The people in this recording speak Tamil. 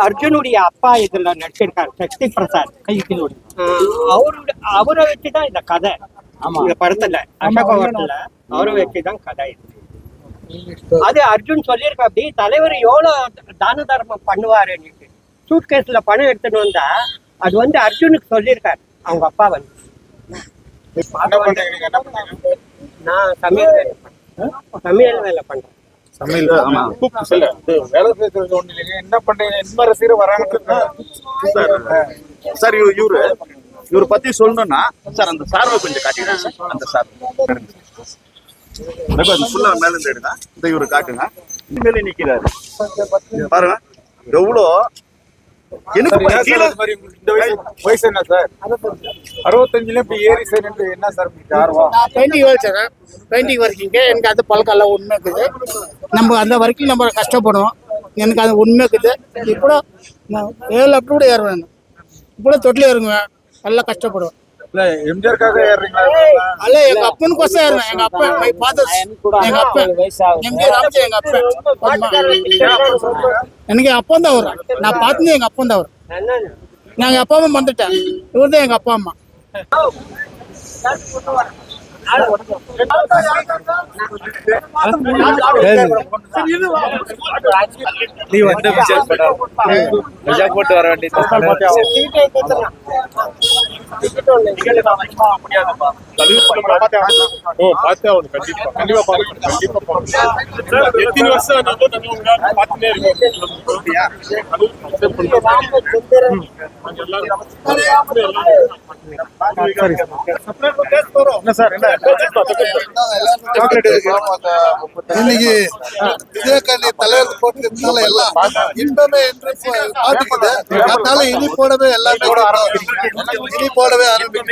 அர்ஜுனுடைய அப்பா இதுல நடிச்சிருக்காரு சக்தி பிரசாத் கைத்திலோடு அவரு அவரை வச்சுதான் இந்த கதை. ஆமா. இந்த படத்துல அசோகவரத்துல அவரை வச்சுதான் கதை. இது அது அர்ஜுன் சொல்லியிருக்க அப்படி தலைவர் எவ்வளவு தான தர்மம் பண்ணுவாருன்னு சூட் கேஸ்ல பணம் எடுத்துட்டு வந்தா அது வந்து அர்ஜுனுக்கு சொல்லியிருக்காரு. அவங்க அப்பா வந்து. நான் சமையல் வேலை பண்றேன். சமையல் வேலை பண்றேன். சமையல் வேலை பேசுறது ஒண்ணு இல்லைங்க. என்ன பண்றீங்க? என்ன ரசிகர் வராங்க சார் சார் இவரு இவரு இவரு பத்தி சொல்லணும்னா சார் அந்த சார்வை கொஞ்சம் காட்டிடுங்க சார். அந்த சார். ஃபுல்லா மேல இருந்து எடுங்க. இந்த இவரு காட்டுங்க. இந்த மேலே நிக்கிறாரு. பாருங்க. எவ்வளோ? எனக்கு சார், கீழே சார் இந்த மாதிரி உங்களுக்கு இந்த வயசு வயசு என்ன சார்? அறுபத்தஞ்சுல இப்ப ஏறி செய்யறது என்ன சார் உங்களுக்கு ஆர்வம்? பெயிண்டிங் வச்சுறேன் பெயிண்டிங் ஒர்க்கிங்க எனக்கு அது பழக்கம் உண்மை இருக்குது. நம்ம அந்த வரைக்கும் நம்ம கஷ்டப்படுவோம். எனக்கு அது உண்மை இருக்குது. இப்போ நான் ஏழு அப்படி கூட ஏறுவேன். இப்போ தொட்டில் ஏறுங்குவேன் நல்லா கஷ்டப்படுவேன். அல்ல எங்க அப்பனுக்கோசம் ஏறுவேன். எங்க அப்பா மை ஃபாதர் எங்க அப்பா எங்க ராமஜி எங்க அப்பா. எனக்கு என் அப்பா தான் வரும் நான் பார்த்தது எங்க அப்பா தான் வரும் எங்க அப்பா அம்மா வந்துட்டேன் இவர் தான் எங்க அப்பா அம்மா. நீ வந்து விஜய் படம் விஜய் போட்டு வர வேண்டியது ஓ பார்த்தே ஆகணும் கண்டிப்பா. கண்டிப்பா கண்டிப்பா எத்தனை வருஷம் நம்ம நம்ம பார்த்துட்டே இருக்கோம் அது எல்லாரும் இன்னைக்கு விஜயகாந்தி தலைவர் போட்டிருந்தால எல்லாம் இன்பமே என்று பாட்டுக்குது அதனால இனி போடவே எல்லாமே இனி போடவே ஆரம்பிக்கும்